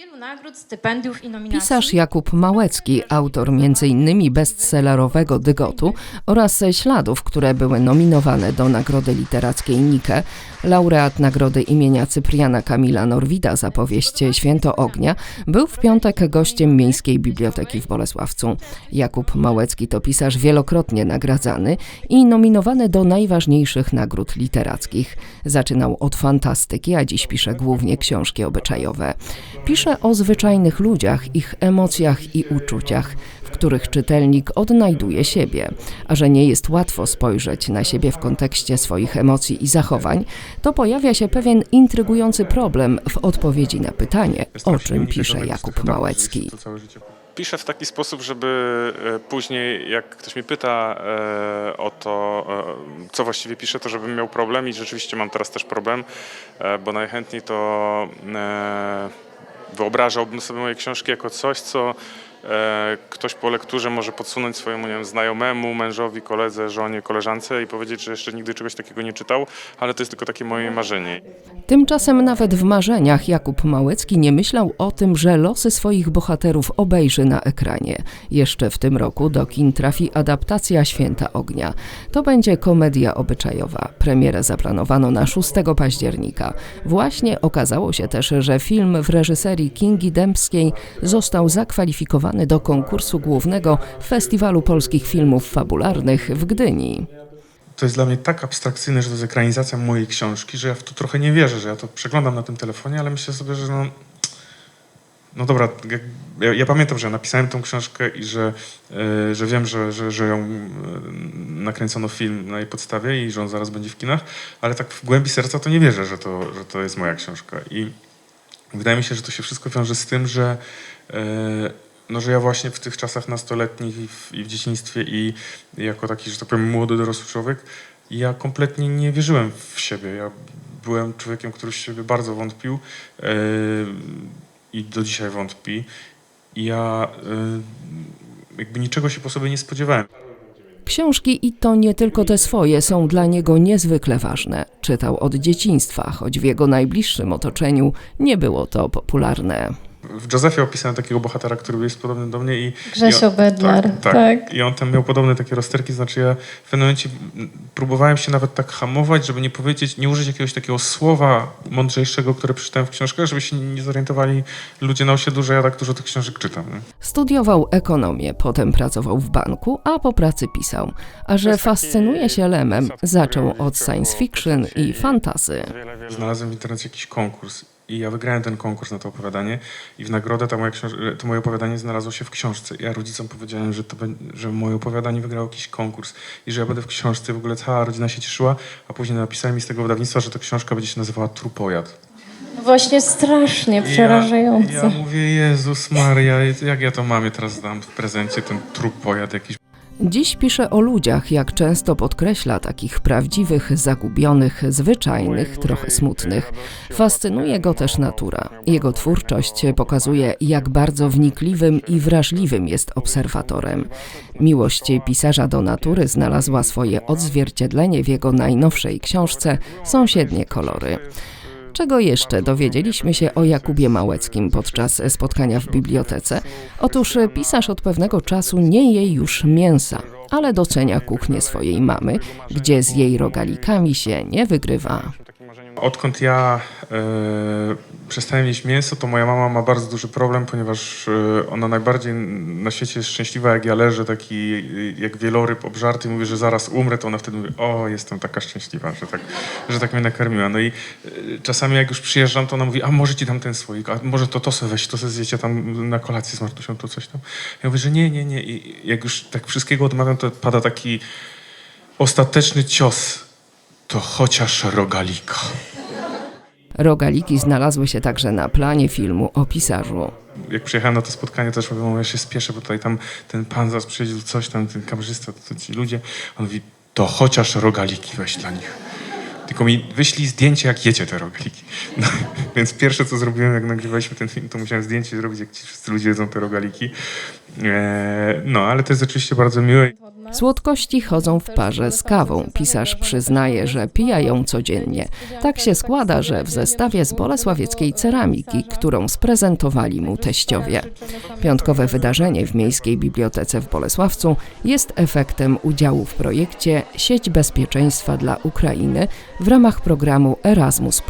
Wielu nagród, stypendiów i nominacji. Pisarz Jakub Małecki, autor m.in. bestsellerowego Dygotu oraz śladów, które były nominowane do Nagrody Literackiej Nike, laureat nagrody imienia Cypriana Kamila Norwida za powieść Święto Ognia, był w piątek gościem Miejskiej Biblioteki w Bolesławcu. Jakub Małecki to pisarz wielokrotnie nagradzany i nominowany do najważniejszych nagród literackich. Zaczynał od fantastyki, a dziś pisze głównie książki obyczajowe. Pisze o zwyczajnych ludziach, ich emocjach i uczuciach, w których czytelnik odnajduje siebie. A że nie jest łatwo spojrzeć na siebie w kontekście swoich emocji i zachowań, to pojawia się pewien intrygujący problem w odpowiedzi na pytanie, o czym pisze Jakub Małecki. Piszę w taki sposób, żeby e, później, jak ktoś mnie pyta e, o to, e, co właściwie piszę, to żebym miał problem i rzeczywiście mam teraz też problem, bo najchętniej to wyobrażałbym sobie moje książki jako coś, co ktoś po lekturze może podsunąć swojemu nie wiem, znajomemu, mężowi, koledze, żonie, koleżance i powiedzieć, że jeszcze nigdy czegoś takiego nie czytał, ale to jest tylko takie moje marzenie. Tymczasem nawet w marzeniach Jakub Małecki nie myślał o tym, że losy swoich bohaterów obejrzy na ekranie. Jeszcze w tym roku do kin trafi adaptacja Święta Ognia. To będzie komedia obyczajowa. Premierę zaplanowano na 6 października. Właśnie okazało się też, że film w reżyserii Kingi Dębskiej został zakwalifikowany do konkursu głównego Festiwalu Polskich Filmów Fabularnych w Gdyni. to jest dla mnie tak abstrakcyjne, że to jest ekranizacja mojej książki, że ja w to trochę nie wierzę, że ja to przeglądam na tym telefonie, ale myślę sobie, że no, no dobra, ja, ja pamiętam, że napisałem tą książkę i że, e, że wiem, że, że, że ją e, nakręcono film na jej podstawie i że on zaraz będzie w kinach, ale tak w głębi serca to nie wierzę, że to, że to jest moja książka. I wydaje mi się, że to się wszystko wiąże z tym, że e, no, że ja właśnie w tych czasach nastoletnich i w, i w dzieciństwie i jako taki, że tak powiem, młody, dorosły człowiek, ja kompletnie nie wierzyłem w siebie. Ja byłem człowiekiem, który w siebie bardzo wątpił yy, i do dzisiaj wątpi. I ja yy, jakby niczego się po sobie nie spodziewałem. Książki i to nie tylko te swoje są dla niego niezwykle ważne. Czytał od dzieciństwa, choć w jego najbliższym otoczeniu nie było to popularne. W Józefie opisałem takiego bohatera, który jest podobny do mnie i... Grzesio i on, Bednar, Tak, tak. tak. I on tam miał podobne takie rozterki, znaczy ja w pewnym momencie próbowałem się nawet tak hamować, żeby nie powiedzieć, nie użyć jakiegoś takiego słowa mądrzejszego, które przeczytałem w książkach, żeby się nie zorientowali ludzie na osiedlu, że ja tak dużo tych książek czytam. Nie? Studiował ekonomię, potem pracował w banku, a po pracy pisał. A że fascynuje się Lemem, zaczął od science fiction i fantasy. Znalazłem w internecie jakiś konkurs i ja wygrałem ten konkurs na to opowiadanie i w nagrodę moja książ- to moje opowiadanie znalazło się w książce. Ja rodzicom powiedziałem, że, to że moje opowiadanie wygrało jakiś konkurs i że ja będę w książce. W ogóle cała rodzina się cieszyła, a później napisałem mi z tego wydawnictwa, że ta książka będzie się nazywała Trupojad. Właśnie strasznie przerażające. Ja, ja mówię, Jezus Maria, jak ja to mamie teraz dam w prezencie, ten Trupojad jakiś. Dziś pisze o ludziach, jak często podkreśla, takich prawdziwych, zagubionych, zwyczajnych, trochę smutnych. Fascynuje go też natura. Jego twórczość pokazuje, jak bardzo wnikliwym i wrażliwym jest obserwatorem. Miłość pisarza do natury znalazła swoje odzwierciedlenie w jego najnowszej książce Sąsiednie kolory. Czego jeszcze dowiedzieliśmy się o Jakubie Małeckim podczas spotkania w bibliotece? Otóż pisarz od pewnego czasu nie je już mięsa, ale docenia kuchnię swojej mamy, gdzie z jej rogalikami się nie wygrywa. Odkąd ja e, przestałem jeść mięso, to moja mama ma bardzo duży problem, ponieważ e, ona najbardziej na świecie jest szczęśliwa, jak ja leżę taki jak wieloryb obżarty i mówię, że zaraz umrę, to ona wtedy mówi, o jestem taka szczęśliwa, że tak, że tak mnie nakarmiła. No i e, czasami jak już przyjeżdżam, to ona mówi, a może ci dam ten słoik, a może to to sobie weź, to sobie zjecie tam na kolację z Martusią, to coś tam. Ja mówię, że nie, nie, nie. I jak już tak wszystkiego odmawiam, to pada taki ostateczny cios. To chociaż rogalika. Rogaliki znalazły się także na planie filmu o pisarzu. jak przyjechałem na to spotkanie, też mówię, ja się spieszę, bo tutaj tam ten pan zaraz przyjedzie, coś tam, ten kamerzysta, to ci ludzie. On mówi, to chociaż rogaliki weź dla nich. Tylko mi wyślij zdjęcie, jak jecie te rogaliki. No, więc pierwsze, co zrobiłem, jak nagrywaliśmy ten film, to musiałem zdjęcie zrobić, jak ci wszyscy ludzie jedzą te rogaliki. E, no, ale to jest oczywiście bardzo miłe. Słodkości chodzą w parze z kawą. Pisarz przyznaje, że pija ją codziennie. Tak się składa, że w zestawie z bolesławieckiej ceramiki, którą sprezentowali mu teściowie. Piątkowe wydarzenie w Miejskiej Bibliotece w Bolesławcu jest efektem udziału w projekcie Sieć Bezpieczeństwa dla Ukrainy w ramach programu Erasmus+.